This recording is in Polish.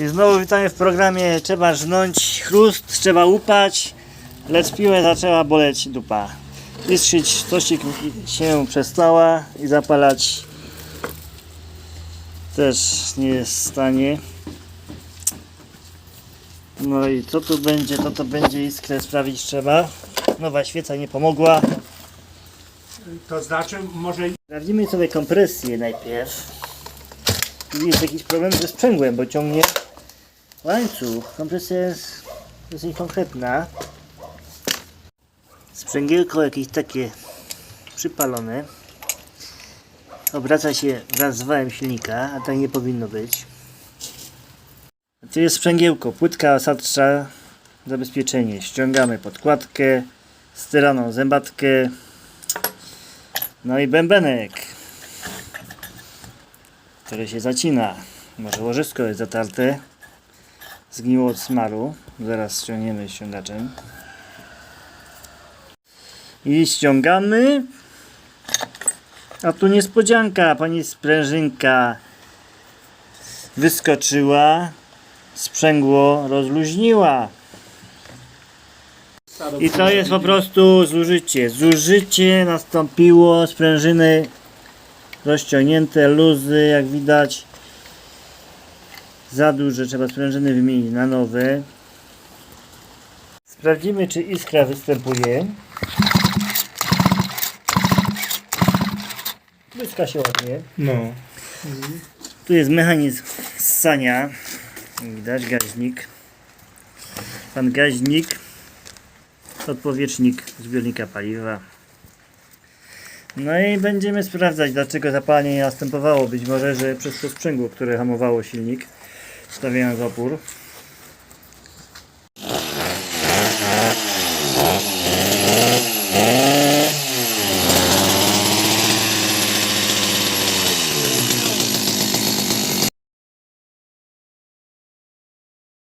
I znowu witamy w programie Trzeba żnąć chrust, trzeba łupać, lecz piłę zaczęła boleć dupa. Iskrzyć stosik się przestała i zapalać też nie jest w stanie. No i co tu będzie, to to będzie iskrę sprawić trzeba. Nowa świeca nie pomogła. To znaczy, może Sprawdzimy sobie kompresję najpierw. Tu jest jakiś problem ze sprzęgłem, bo ciągnie łańcuch. Kompresja jest dosyć konkretna. Sprzęgiełko jakieś takie przypalone. Obraca się wraz z wałem silnika, a tak nie powinno być. Tu jest sprzęgiełko, płytka osadcza, zabezpieczenie. Ściągamy podkładkę, styraną zębatkę, no i bębenek, który się zacina. Może łożysko jest zatarte. Zgniło od smaru. Zaraz ściągniemy ściągaczem. I ściągamy. A tu niespodzianka. Pani sprężynka wyskoczyła. Sprzęgło rozluźniła. I to jest po prostu zużycie. Zużycie nastąpiło, sprężyny rozciągnięte, luzy, jak widać. Za duże, trzeba sprężyny wymienić na nowe. Sprawdzimy, czy iskra występuje. Błyska się ładnie. No. Tu jest mechanizm ssania. Widać gaźnik. Pan gaźnik. Odpowietrznik zbiornika paliwa. No i będziemy sprawdzać, dlaczego zapalenie nie następowało. Być może, że przez to sprzęgło, które hamowało silnik, Stawiam wapór.